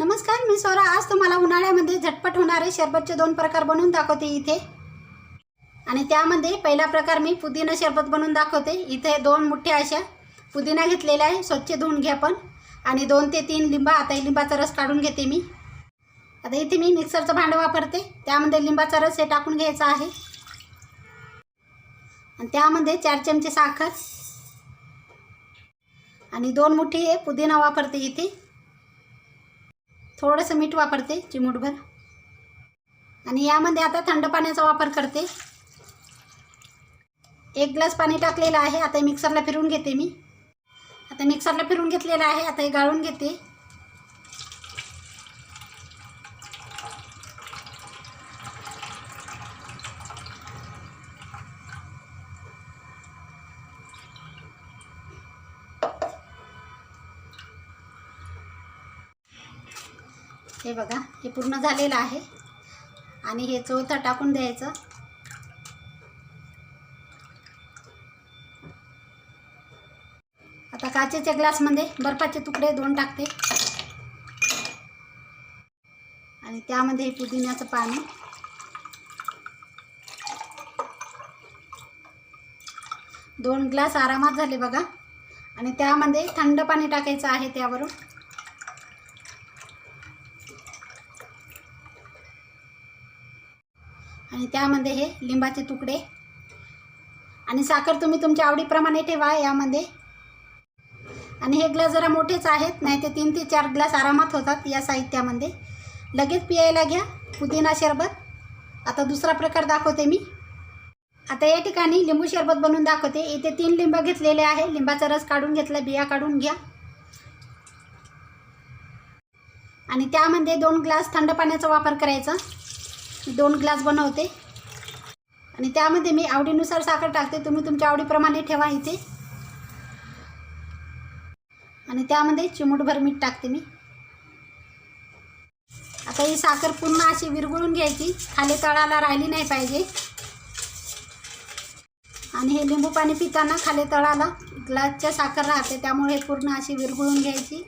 नमस्कार मी सौरा. आज तुम्हाला उन्हाळ्यामध्ये झटपट होणारे शरबतचे दोन प्रकार बनवून दाखवते इथे. आणि त्यामध्ये पहिला प्रकार मी पुदिना शरबत बनवून दाखवते. इथे दोन मोठ्या अशा पुदिना घेतलेला आहे. स्वच्छ धुवून घ्या पण. आणि दोन ते तीन लिंबा आता लिंबाचा रस काढून घेते मी. आता इथे मी मिक्सरचं भांडं वापरते. त्यामध्ये लिंबाचा रस हे टाकून घ्यायचा आहे. आणि त्यामध्ये चार चमचे साखर. आणि दोन मुठी हे पुदिना वापरते इथे. थोडंसं मीठ वापरते चिमूटभर. आणि यामध्ये आता थंड पाण्याचा वापर करते. एक ग्लास पाणी टाकलेलं आहे आता मिक्सरला फिरून घेते मी. आता मिक्सरला फिरून घेतलेलं आहे आता हे गाळून घेते. हे बघा हे पूर्ण झालेलं आहे. आणि हे चौथं टाकून द्यायचं. आता काचेच्या ग्लासमध्ये बर्फाचे तुकडे दोन टाकते. आणि त्यामध्ये पुदिन्याचं पाणी. दोन ग्लास आरामात झाले बघा. आणि त्यामध्ये थंड पाणी टाकायचं आहे त्यावरून. आणि त्यामध्ये हे लिंबाचे तुकडे. आणि साखर तुम्ही तुमच्या आवडीप्रमाणे ठेवा यामध्ये. आणि हे ग्लास जरा मोठेच आहेत नाही ते तीन ते चार ग्लास आरामात होतात या साहित्यामध्ये. लगेच पियायला घ्या पुदिना शरबत. आता दुसरा प्रकार दाखवते मी. आता या ठिकाणी लिंबू शरबत बनवून दाखवते. इथे तीन लिंब घेतलेले आहे. लिंबाचा रस काढून घेतला बिया काढून घ्या. आणि त्यामध्ये दोन ग्लास थंड पाण्याचा वापर करायचा. दोन ग्लास बनवते. आणि त्यामध्ये मी आवडीनुसार साखर टाकते. तुम्ही तुमच्या आवडीप्रमाणे ठेवा इथे. आणि त्यामध्ये चिमूटभर मीठ टाकते मी. आता ही साखर पूर्ण अशी विरगुळून घ्यायची. खाली तळाला राहिली नाही पाहिजे. आणि हे लिंबू पाणी पिताना खाली तळाला ग्लासच्या साखर राहते. त्यामुळे हे पूर्ण अशी विरगुळून घ्यायची.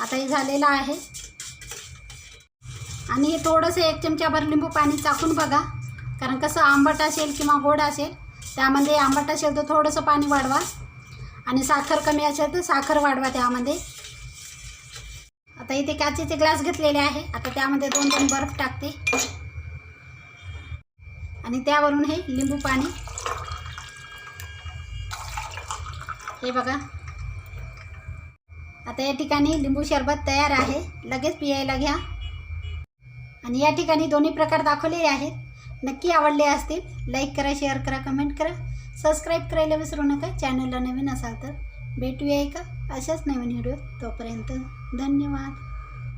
आता हे झालेलं आहे. आणि हे थोडंसं एक चमच्याभर लिंबू पाणी चाकून बघा. कारण कसं आंबट असेल किंवा गोड असेल त्यामध्ये आंबट असेल तर थोडंसं पाणी वाढवा. आणि साखर कमी असेल तर साखर वाढवा त्यामध्ये. आता इथे काचेचे ग्लास घेतलेले आहे. आता त्यामध्ये दोन दोन बर्फ टाकते. आणि त्यावरून हे लिंबू पाणी. हे बघा. आता या ठिकाणी लिंबू सरबत तयार आहे. लगेच पियायला घ्या. आणि या ठिकाणी दोन्ही प्रकार दाखवलेले आहेत. नक्की आवडले असतील लाईक करा शेअर करा कमेंट करा. सबस्क्राईब करायला विसरू नका चॅनलला नवीन असाल तर. भेटूया का अशाच नवीन व्हिडिओ तोपर्यंत. धन्यवाद.